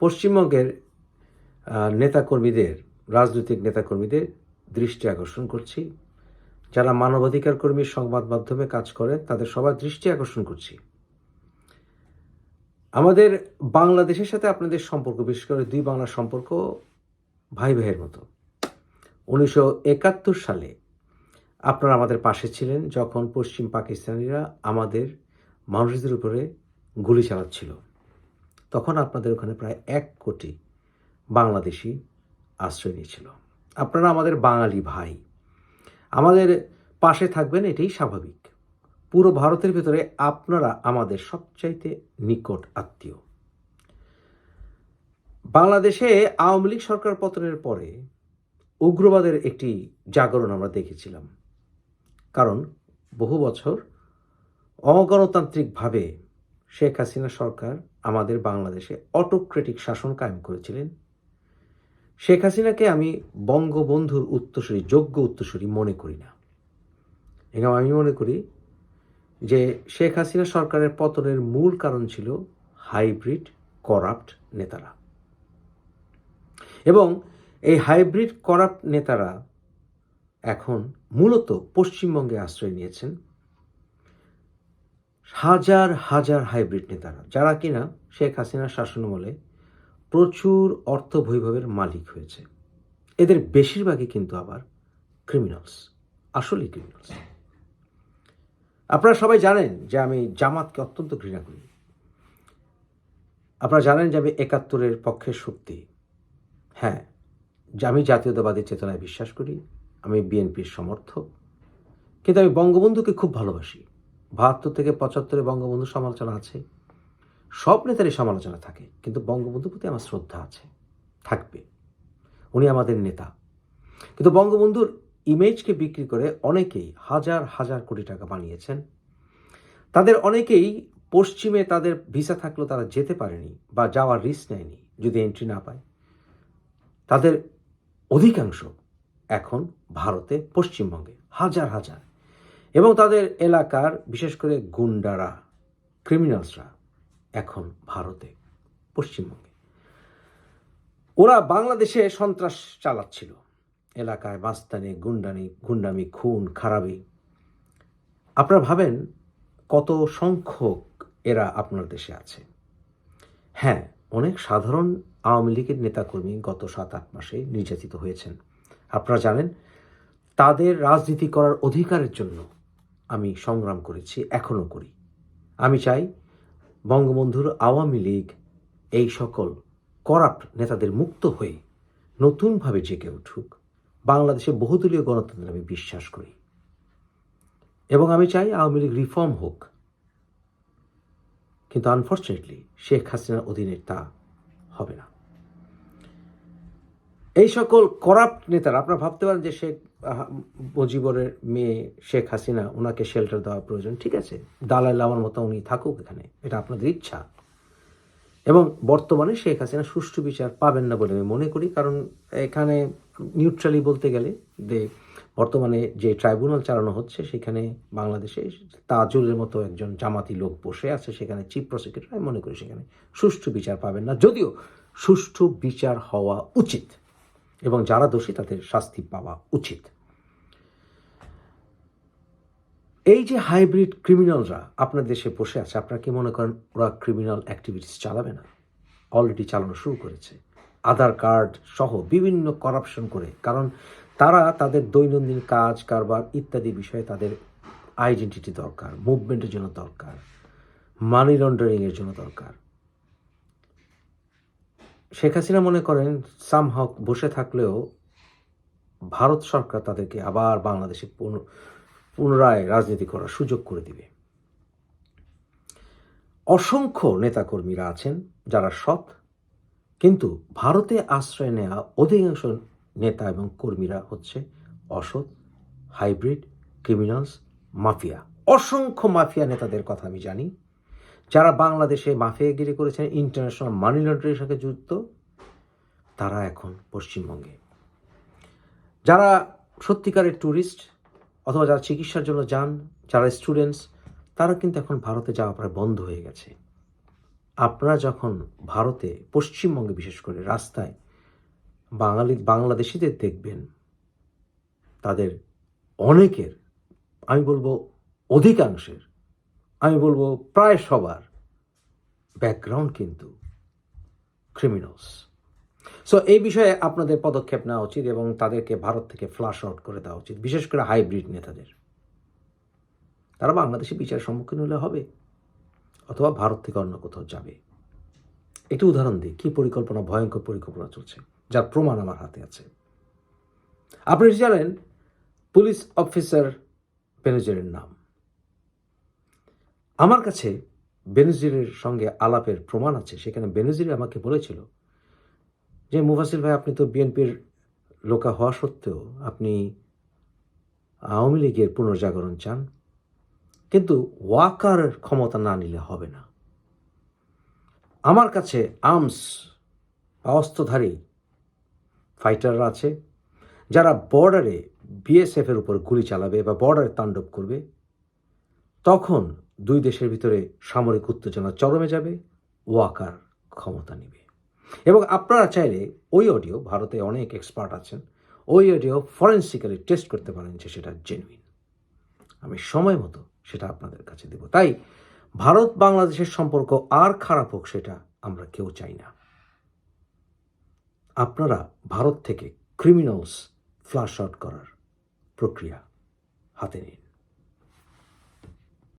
পশ্চিমবঙ্গের নেতাকর্মীদের, রাজনৈতিক নেতাকর্মীদের দৃষ্টি আকর্ষণ করছি। যারা মানবাধিকার কর্মী সংবাদ মাধ্যমে কাজ করে তাদের সবার দৃষ্টি আকর্ষণ করছি। আমাদের বাংলাদেশের সাথে আপনাদের সম্পর্ক, বিশেষ করে দুই বাংলার সম্পর্ক ভাই ভাইয়ের মতো। উনিশশো একাত্তর সালে আপনারা আমাদের পাশে ছিলেন যখন পশ্চিম পাকিস্তানিরা আমাদের মানুষদের উপরে গুলি চালাচ্ছিল। তখন আপনাদের ওখানে প্রায় এক কোটি বাংলাদেশি আশ্রয় নিয়েছিল। আপনারা আমাদের বাঙালি ভাই। আমাদের পাশে থাকবেন এটাই স্বাভাবিক। পুরো ভারতের ভেতরে আপনারা আমাদের সবচাইতে নিকট আত্মীয়। বাংলাদেশে আওয়ামী লীগ সরকার পতনের পরে উগ্রবাদের একটি জাগরণ আমরা দেখেছিলাম। কারণ বহু বছর অগণতান্ত্রিকভাবে শেখ হাসিনা সরকার আমাদের বাংলাদেশে অটোক্রেটিক শাসন কায়েম করেছিলেন। শেখ হাসিনাকে আমি বঙ্গবন্ধুর উত্তরসূরি, যোগ্য উত্তরসূরি মনে করি না। এবং আমি মনে করি যে শেখ হাসিনা সরকারের পতনের মূল কারণ ছিল হাইব্রিড করাপ্ট নেতারা। এবং এই হাইব্রিড করাপ্ট নেতারা এখন মূলত পশ্চিমবঙ্গে আশ্রয় নিয়েছেন হাজার হাজার হাইব্রিড নেতারা, যারা কিনা শেখ হাসিনার শাসনামলে প্রচুর অর্থ বৈভবের মালিক হয়েছে। এদের বেশিরভাগই কিন্তু আবার ক্রিমিনালস আসলেই ক্রিমিনালস আপনারা সবাই জানেন যে আমি জামাতকে অত্যন্ত ঘৃণা করি। আপনারা জানেন যে আমি একাত্তরের পক্ষের শক্তি। হ্যাঁ যে আমি জাতীয়তাবাদী চেতনায় বিশ্বাস করি, আমি বিএনপির সমর্থক। কিন্তু আমি বঙ্গবন্ধুকে খুব ভালোবাসি। বাহাত্তর থেকে পঁচাত্তরে বঙ্গবন্ধু সমালোচনা আছে। সব নেতারই সমালোচনা থাকে, কিন্তু বঙ্গবন্ধুর প্রতি আমার শ্রদ্ধা আছে, থাকবে। উনি আমাদের নেতা। কিন্তু বঙ্গবন্ধুর ইমেজকে বিক্রি করে অনেকেই হাজার হাজার কোটি টাকা বানিয়েছেন। তাদের অনেকেই পশ্চিমে তাদের ভিসা থাকলেও তারা যেতে পারেনি বা যাওয়ার রিস্ক নেয়নি, যদি এন্ট্রি না পায়। তাদের অধিকাংশ এখন ভারতে, পশ্চিমবঙ্গে হাজার হাজার এবং তাদের এলাকার, বিশেষ করে গুন্ডারা ক্রিমিনালসরা এখন ভারতে, পশ্চিমবঙ্গে। ওরা বাংলাদেশে সন্ত্রাস চালাচ্ছিল। এলাকায় বাস্তানি গুন্ডানি, গুন্ডামি, খুন, খারাপি। আপনারা ভাবেন কত সংখ্যক এরা আপনার দেশে আছে? হ্যাঁ অনেক সাধারণ আওয়ামী লীগের নেতাকর্মী গত সাত, আট মাসে নির্যাতিত হয়েছেন। আপনারা জানেন, তাদের রাজনীতি করার অধিকারের জন্য আমি সংগ্রাম করেছি এখনও করি। আমি চাই বঙ্গবন্ধুর আওয়ামী লীগ এই সকল করাপ্ট নেতাদের মুক্ত হয়ে নতুনভাবে জেগে উঠুক। বাংলাদেশে বহুদলীয় গণতন্ত্রে আমি বিশ্বাস করি। এবং আমি চাই আওয়ামী লীগ রিফর্ম হোক। কিন্তু আনফর্চুনেটলি শেখ হাসিনার অধীনে তা হবে না। এই সকল করাপ্ট নেতারা, আপনারা ভাবতে পারেন যে শেখ মুজিবরের মেয়ে শেখ হাসিনা, ওনাকে শেল্টার দেওয়া প্রয়োজন, ঠিক আছে? দালাই লামার মতো উনি থাকুক এখানে, এটা আপনাদের ইচ্ছা। এবং বর্তমানে শেখ হাসিনা সুষ্ঠু বিচার পাবেন না বলে আমি মনে করি, কারণ এখানে নিউট্রালি বলতে গেলে যে বর্তমানে যে ট্রাইব্যুনাল চালানো হচ্ছে, সেখানে বাংলাদেশে তাজুলের মতো একজন জামাতি লোক বসে আছে, সেখানে চিফ প্রসিকিউটর আমি মনে করি সেখানে সুষ্ঠু বিচার পাবেন না, যদিও সুষ্ঠু বিচার হওয়া উচিত। এবং যারা দোষী, তাদের শাস্তি পাওয়া উচিত। এই যে হাইব্রিড ক্রিমিনালরা আপনার দেশে বসে আছে, আপনারা কি মনে করেন ওরা ক্রিমিনাল অ্যাক্টিভিটিস চালাবে না? অলরেডি চালানো শুরু করেছে। আধার কার্ড সহ বিভিন্ন করাপশন করে, কারণ তারা তাদের দৈনন্দিন কাজ, কারবার ইত্যাদি বিষয়ে তাদের আইডেন্টিটি দরকার মুভমেন্টের জন্য দরকার মানি লন্ডারিংয়ের জন্য দরকার। শেখ হাসিনা মনে করেন, সাম হক বসে থাকলেও ভারত সরকার তাদেরকে আবার বাংলাদেশে পুন- পুনরায় রাজনীতি করার সুযোগ করে দিবে। অসংখ্য নেতাকর্মীরা আছেন যারা সৎ, কিন্তু ভারতে আশ্রয় নেওয়া অধিকাংশ নেতা এবং কর্মীরা হচ্ছে অসৎ, হাইব্রিড, ক্রিমিনালস, মাফিয়া। অসংখ্য মাফিয়া নেতাদের কথা আমি জানি। যারা বাংলাদেশে মাফিয়াগিরি করেছেন ইন্টারন্যাশনাল মানি লন্ডারিংয়ের সাথে যুক্ত, তারা এখন পশ্চিমবঙ্গে। যারা সত্যিকারের ট্যুরিস্ট অথবা যারা চিকিৎসার জন্য যান, যারা স্টুডেন্টস তারা কিন্তু এখন ভারতে যাওয়া প্রায় বন্ধ হয়ে গেছে। আপনারা যখন ভারতে, পশ্চিমবঙ্গে বিশেষ করে রাস্তায় বাঙালি, বাংলাদেশিদের দেখবেন, তাদের অনেকের, আমি বলব অধিকাংশের আমি বলব প্রায় সবার ব্যাকগ্রাউন্ড কিন্তু ক্রিমিনালস সো এই বিষয়ে আপনাদের পদক্ষেপ নেওয়া উচিত এবং তাদেরকে ভারত থেকে ফ্লাশ আউট করে দেওয়া উচিত, বিশেষ করে হাইব্রিড নেতাদের। তারা বাংলাদেশে বিচার সম্মুখীন হলে হবে, অথবা ভারত থেকে অন্য কোথাও যাবে। একটু উদাহরণ দিই, কী পরিকল্পনা, ভয়ঙ্কর পরিকল্পনা চলছে, যার প্রমাণ আমার হাতে আছে। আপনি জানেন, পুলিশ অফিসার বেনজিরের নাম। আমার কাছে বেনজিরের সঙ্গে আলাপের প্রমাণ আছে। সেখানে বেনজির আমাকে বলেছিল যে মুফাসিল ভাই, আপনি তো বিএনপির লোকা হওয়া সত্ত্বেও আপনি আওয়ামী লীগের পুনর্জাগরণ চান। কিন্তু ওয়াকার ক্ষমতা না নিলে হবে না। আমার কাছে আর্মস অস্ত্রধারী ফাইটাররা আছে, যারা বর্ডারে বিএসএফের উপর গুলি চালাবে বা বর্ডারে তাণ্ডব করবে। তখন দুই দেশের ভিতরে সামরিক উত্তেজনা চরমে যাবে, ওয়াকার ক্ষমতা নেবে। এবং আপনারা চাইলে ওই অডিও, ভারতে অনেক এক্সপার্ট আছেন, ওই অডিও ফরেন্সিক্যালি টেস্ট করতে পারেন যে সেটা জেনুইন আমি সময় মতো সেটা আপনাদের কাছে দেব। তাই ভারত বাংলাদেশের সম্পর্ক আর খারাপ হোক সেটা আমরা কেউ চাই না। আপনারা ভারত থেকে ক্রিমিনালস ফ্লাশ আউট করার প্রক্রিয়া হাতে নিন।